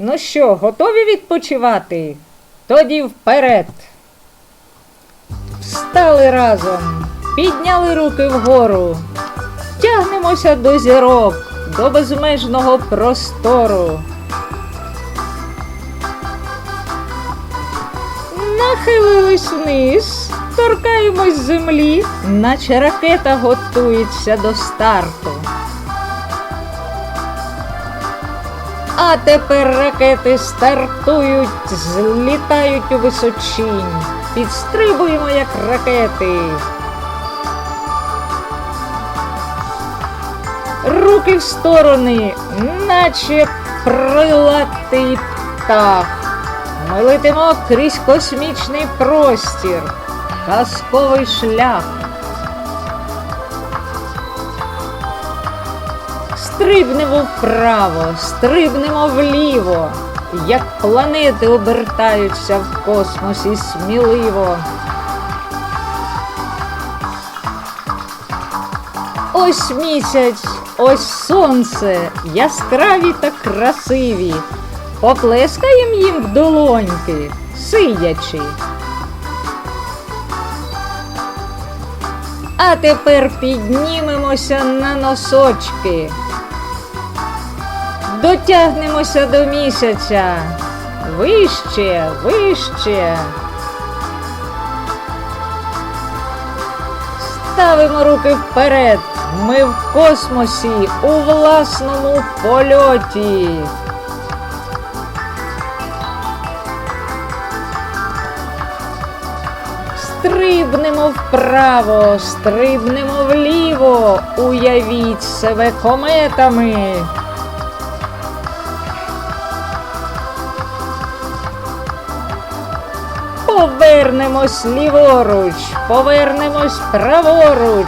Ну що, готові відпочивати? Тоді вперед. Встали разом, підняли руки вгору, тягнемося до зірок, до безмежного простору. Нахилились вниз, торкаємось землі, наче ракета готується до старту. А тепер ракети стартують, злітають у височінь. Підстрибуємо, як ракети. Руки в сторони, наче крилатий птах. Ми летимо крізь космічний простір, казковий шлях. Стрибнемо вправо, стрибнемо вліво, як планети обертаються в космосі сміливо. Ось місяць, ось сонце, яскраві та красиві. Поплескаєм їм в долоньки, сидячи. А тепер піднімемося на носочки. Дотягнемося до місяця. Вище, вище. Ставимо руки вперед. Ми в космосі у власному польоті. Стрибнемо вправо, стрибнемо вліво, уявіть себе кометами. Повернемось ліворуч, повернемось праворуч.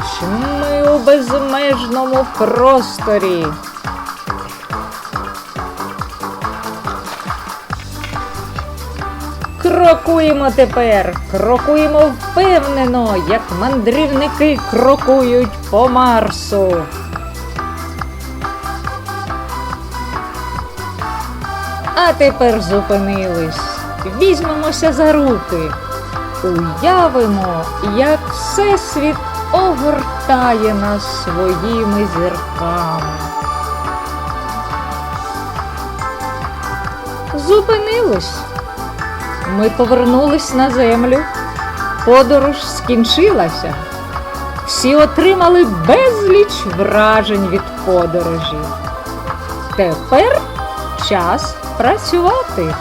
Ми у безмежному просторі. Крокуємо тепер, крокуємо впевнено, як мандрівники крокують по Марсу. А тепер зупинились. Візьмемося за руки. Уявимо, як Всесвіт огортає нас своїми зірками. Зупинились. Ми повернулись на землю. Подорож скінчилася. Всі отримали безліч вражень від подорожі. Тепер час працювати.